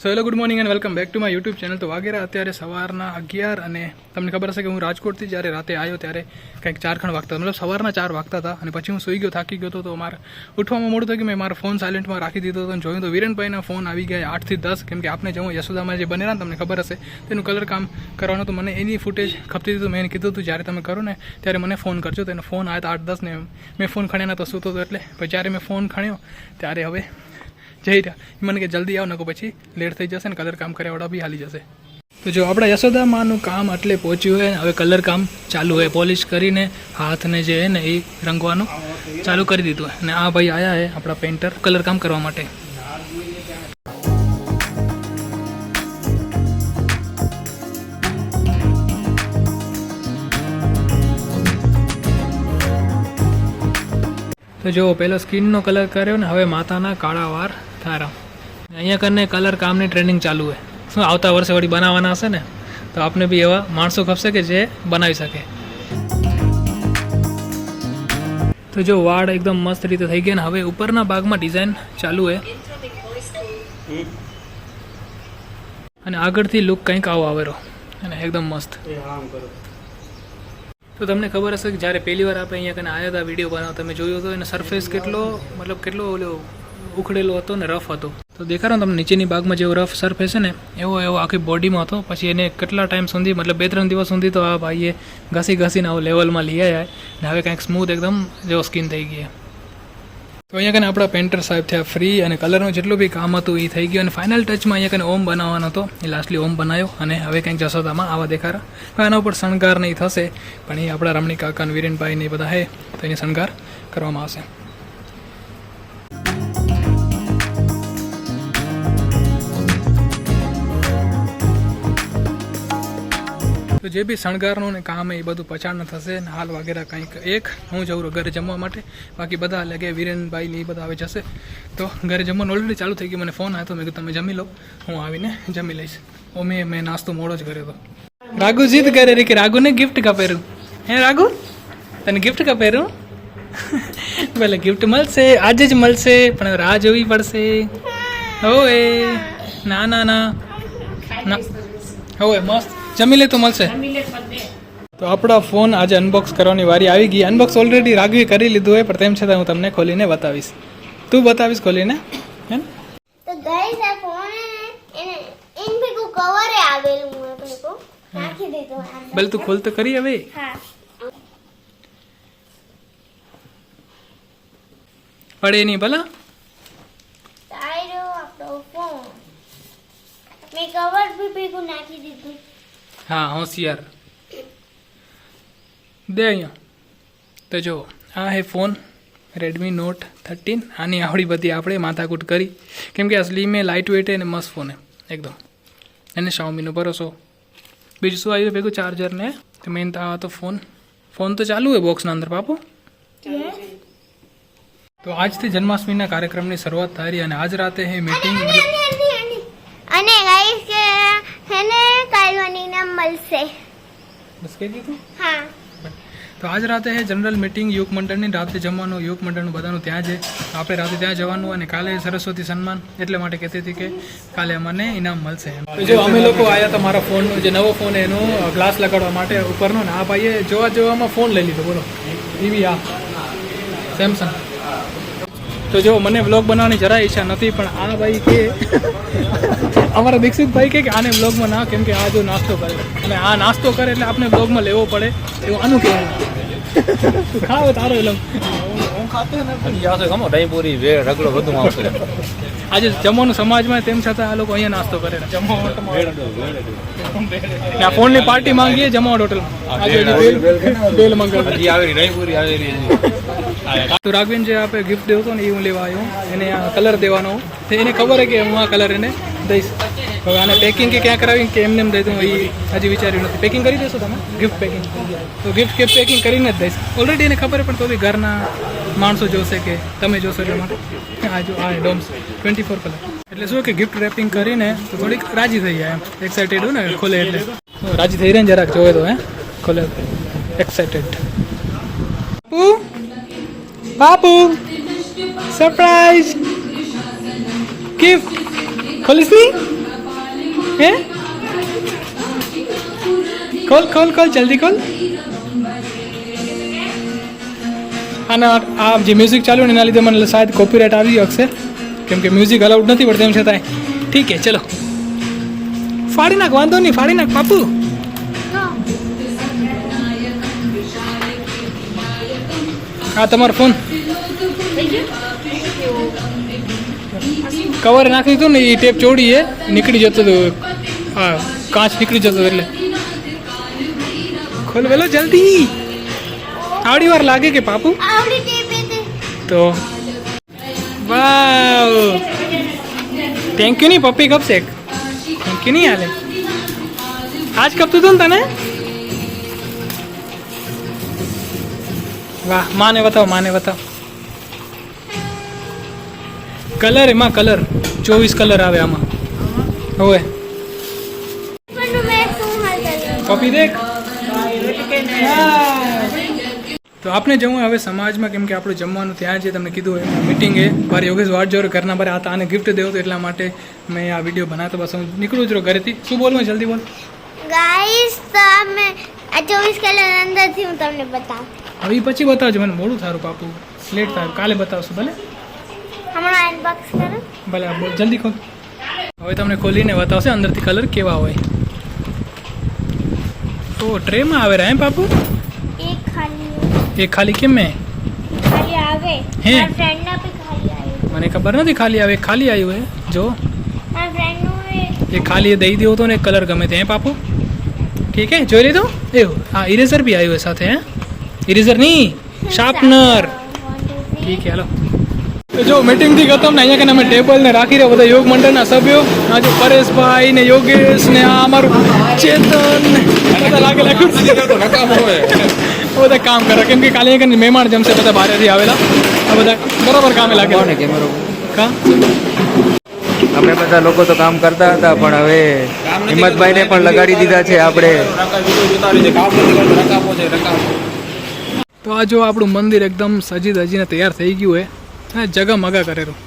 So hello good morning and welcome back to my YouTube channel તો વાગેરા અત્યારે સવારના અગિયાર અને તમને ખબર હશે કે હું રાજકોટથી જ્યારે રાતે આવ્યો ત્યારે કંઈક ચાર ખણ વાગતા મતલબ સવારના ચાર વાગતા હતા અને પછી હું સૂઈ ગયો, થાકી ગયો હતો, તો મારે ઉઠવામાં મોડું થયું કે મેં મારો ફોન સાયલેન્ટમાં રાખી દીધો હતો અને જોયું તો વિરેનભાઈના ફોન આવી ગયા આઠથી દસ, કેમ કે આપણે જવું યશોદામાં જે બનેલા તમને ખબર હશે, તેનું કલર કામ કરવાનું તો મને એની ફૂટેજ ખપતી હતી મેં એને કીધું હતું, જ્યારે તમે કરો ને ત્યારે મને ફોન કરજો. તો એનો ફોન આવ્યા આઠ દસ ને મેં ફોન ખણ્યા તો સૂતો હતો એટલે. પછી જ્યારે મેં ફોન ખણ્યો, ત્યારે હવે જઈ રહ્યા મને કે જલ્દી આવ નકો પછી લેટ થઈ જશે ને કલર કામ કર્યાવાળા બી હાલી જશે. તો જો આપણા યશોદામાનું કામ એટલે પહોંચ્યું હોય હવે કલર કામ ચાલુ હોય. પોલિશ કરીને હાથને જે હે ને, એ રંગવાનું ચાલુ કરી દીધું હોય. અને આ ભાઈ આવ્યા હે આપણા પેન્ટર કલર કામ કરવા માટે. તો જો પહેલો સ્કિનનો કલર કર્યો ને, હવે માથાના કાળા વાર થારા અહીંયા કરીને કલર કામની ટ્રેનિંગ ચાલુ છે શું આવતા વર્ષે વળી બનાવવાના હશે ને? તો આપને બી એવા માણસો ખપશે કે જે બનાવી શકે. તો જો વાળ એકદમ મસ્ત રીતે થઈ ગયા ને હવે ઉપરના ભાગમાં ડિઝાઇન ચાલુ છે અને આગળથી લુક કંઈક આવો આવેરો અને એકદમ મસ્ત. તો તમને ખબર હશે કે જ્યારે પહેલી વાર આપણે અહીંયા કને આવ્યા હતા વીડિયો બનાવ તમે જોયો હતો એનો સરફેસ કેટલો મતલબ કેટલો ઓલો ઉખડેલો હતો ને રફ હતો. તો દેખાડો તમને, નીચેની બાગમાં જેવો રફ સરફેસ હશે ને, એવો એવો આખી બોડીમાં હતો. પછી એને કેટલા ટાઈમ સુધી, મતલબ બે ત્રણ દિવસ સુધી તો આ ભાઈએ ઘસી ઘસીને આવો લેવલમાં લઈ આવ્યા ને હવે કાંઈક સ્મૂથ એકદમ જેવો સ્કિન થઈ ગઈ તો અહીંયા કને આપણા પેન્ટર સાહેબ થયા ફ્રી અને કલરનું જેટલું બી કામ હતું એ થઈ ગયું અને ફાઇનલ ટચમાં અહીંયા કને ઓમ બનાવવાનો હતો. એ લાસ્ટલી ઓમ બનાવ્યો અને હવે કંઈક જશોદામાં આવા દેખારા હવે આના ઉપર શણગાર નહીં થશે, પણ એ આપણા રમણી કાકા અને વિરેનભાઈ ને બધા હે, તો એની શણગાર કરવામાં આવશે. તો જે બી શણગારનું ને કામ એ બધું પછાડનું થશે ને હાલ વગેરે કંઈક એક, હું જઉં રહું ઘરે જમવા માટે. બાકી બધા લગે વિરેનભાઈ ને એ બધા આવે જશે. તો ઘરે જમવાનું ઓલરેડી ચાલુ થઈ ગયું, મને ફોન આવ્યો મેં કીધું તમે જમી લો. હું આવીને જમી લઈશ. ઓ મેં મેં નાસ્તો મોડો જ કર્યો હતો રાઘુ જીદ કરે રે કે રાઘુને ગિફ્ટ કપેરું? હે રાઘુ? તને ગિફ્ટ કપેરું? ભલે ગિફ્ટ મળશે, આજે જ મળશે, પણ રાહ જોવી પડશે. હોવે. ના ના. ના. હોવે, મસ્ત. જમી લે તો મળશે. તો આપણો ફોન આજે અનબોક્સ કરવાની વારી આવી ગઈ. અનબોક્સ ઓલરેડી રાઘવી કરી લીધું હોય પણ તેમ છતાં હું તમને ખોલીને બતાવીશ. તું બતાવીશ ખોલીને હે ને? તો ગાઈસ આ ફોન એને એન ભેગું કવરે આવેલું હું ભેગું નાખી દીધું. ભલે તું ખોલ તો કરી હવે. હા. પડે નહીં ભલા. તારો આપણો ફોન મેં કવર બી ભેગું નાખી દીધું. હા હોશિયાર દે અહીંયા તો જો આ હે ફોન રેડમી નોટ થર્ટીન આની આવડી બધી આપણે માથાકૂટ કરી કેમ કે અસલી મેં લાઇટ વેટ અને મસ્ત ફોન એકદમ એને શાઓમીનો ભરોસો બીજું શું આવ્યું ભેગું ચાર્જર ને તો મેન તો આ તો ફોન ફોન તો ચાલુ હોય બોક્સના અંદર બાપુ તો આજથી જન્માષ્ટમીના કાર્યક્રમની શરૂઆત થઈ રહી અને આજ રાતે હે મીટિંગ અને ગાઈસ કે હેને કાલવાની મળશે બસ કહી દીધું હા તો આજ રાતે હે જનરલ મિટિંગ યુવક મંડળની રાતે જમવાનું યુવક મંડળનું બધાનું ત્યાં છે. આપણે રાતે ત્યાં જવાનું અને કાલે સરસ્વતી સન્માન એટલે માટે કહેતી હતી કે કાલે અમને ઇનામ મળશે જો અમે લોકો આવ્યા હતા મારા ફોનનો જે નવો ફોન એનો ગ્લાસ લગાડવા માટે ઉપરનો ને આ ભાઈએ જોવા જોવામાં ફોન લઈ લીધો બોલો. એવી આ. સેમસંગ તો જો મને બ્લોગ બનાવવાની જરા ઈચ્છા નથી, પણ આ ભાઈ કે અમારા દીક્ષિતભાઈ કે આને બ્લોગમાં ના, કેમ કે આ જો નાસ્તો કરે. અને આ નાસ્તો કરે એટલે આપણે બ્લોગમાં લેવો પડે એવું આનું કહેવું. તું ખાવ તારો એલમ. દહીંપુરી વે રગડો બધું આવશે આજે જમવાનું સમાજમાં તેમ છતાં આ લોકો અહીંયા નાસ્તો કરે ને આ ફોનની પાર્ટી માંગીએ જમાવટ હોટલમાં હજી બેલ- મંગાવી. તો રાઘવીન જે આપણે ગિફ્ટ દેવો હતો ને એ હું લેવા આવ્યો. એને આ કલર દેવાનો. તો એને ખબર હોય કે હું આ કલર એને દઈશ. હવે આને પેકિંગ કે ક્યાં કરાવી કે એમને એમ દઈ દઉં એ હજી વિચાર્યું નથી. પેકિંગ કરી દેશો તમે? ગિફ્ટ પેકિંગ તો ગિફ્ટ કે પેકિંગ કરીને જ દઈશ. ઓલરેડી એને ખબર પણ તો બી ઘરના માણસો જોશે કે તમે જોશો એટલા માટે? આ જો, આ ડોમ્સ. ટ્વેન્ટી ફોર કલર એટલે શું કે ગિફ્ટ રેપિંગ કરીને થોડીક રાજી થઈ જાય એમ. એક્સાઇટેડ હોય ને, ખોલે એટલે. રાજી થઈ રહે ને જરાક, જોવે તો, હે? ખોલે. એક્સાઇટેડ બાપુ? સરપ્રાઈઝ ગિફ્ટ ખોલીશ હે? ખોલ ખોલ ખોલ, જલ્દી ખોલ. અને આ જે મ્યુઝિક ચાલ્યું ને એના લીધે મને શાયદ કોપીરાઇટ આવી શકશે કેમ કે મ્યુઝિક અલાઉડ નથી, પણ તેમ છતાંય. ઠીક છે, ચલો. ફાડી નાખ, વાંધો નહીં, ફાડી નાખ, બાપુ. હા, તમારો ફોન કવર નાખી દીધું ને એ ટેપ ચોડી એ નીકળી જતો હતો હા, કાચ નીકળી જતો એટલે. ખોલ વેલો જલ્દી. આવડી વાર લાગે કે પાપુ? તો. વાવ. થેન્ક યુ નહીં પપ્પી કપશે થેન્ક યુ નહીં હાલે આજ કપતું હતું ને તને? વાહ માને બતાવો માને બતાવો કલર એમાં કલર ચોવીસ કલર આવે આમાં. હવે પપ્પી દેખ. તો આપણે જવું હવે સમાજમાં કેમ કે આપણું જમવાનું ત્યાં છે તમને કીધું હોય મિટિંગ એ. મારે યોગેશ વાટ જોર ઘરના બારે હતા આને ગિફ્ટ દેવું એટલા માટે મેં આ વીડિયો બનાવતો બસ. હું નીકળું જ ઘરેથી. શું બોલવું જલ્દી બોલ. ગાઈસ તમે આ ચોવીસ કલાક અંદરથી હું તમને બતાવું. હવે પછી બતાવજો મને મોડું થારું પાપુ. લેટ થાય કાલે બતાવશું ભલે? હમણાં અનબોક્સ કરું. ભલે જલ્દી ખોલ. હવે તમને ખોલીને બતાવશે અંદરથી કલર કેવા હોય. તો ટ્રેમાં આવે રહ્યા એમ ખાલી એ ખાલી કેમ મેં ખાલી આવે. હે? મારા ફ્રેન્ડના બી ખાલી આવ્યું મને ખબર નથી ખાલી આવે ખાલી આવ્યું હે? જો. મારા ફ્રેન્ડનું એ ખાલી એ દઈ દેવો તો ને કલર ગમે તે હે પાપુ? ઠીક હે જોઈ લીધું? એવું હા ઇરેઝર બી આવ્યું સાથે હે? ઇરેઝર નહીં શાર્પનર ઠીક હે હાલો. જો મીટિંગથી ખતમ ને અહીંયા કને અમે ટેબલ ને રાખી રહ્યા બધા યોગ મંડળના સભ્યો આ જો પરેશભાઈ ને યોગેશ ને આ અમારું ચેતન. ને બધા લાગેલા બધા કામ કરે. કેમ કે કાલે એક મહેમાન જમશે બધા બહારેથી આવેલા. આ બધા બરાબર કામે લાગેલા કેમેરો? કા અમે બધા લોકો તો કામ કરતા હતા પણ હવે હિંમતભાઈને પણ લગાડી દીધા છે આપણે. તો આ જો આપણું મંદિર એકદમ સજી દજીને તૈયાર થઈ ગયું હે જગમગા કરેલું.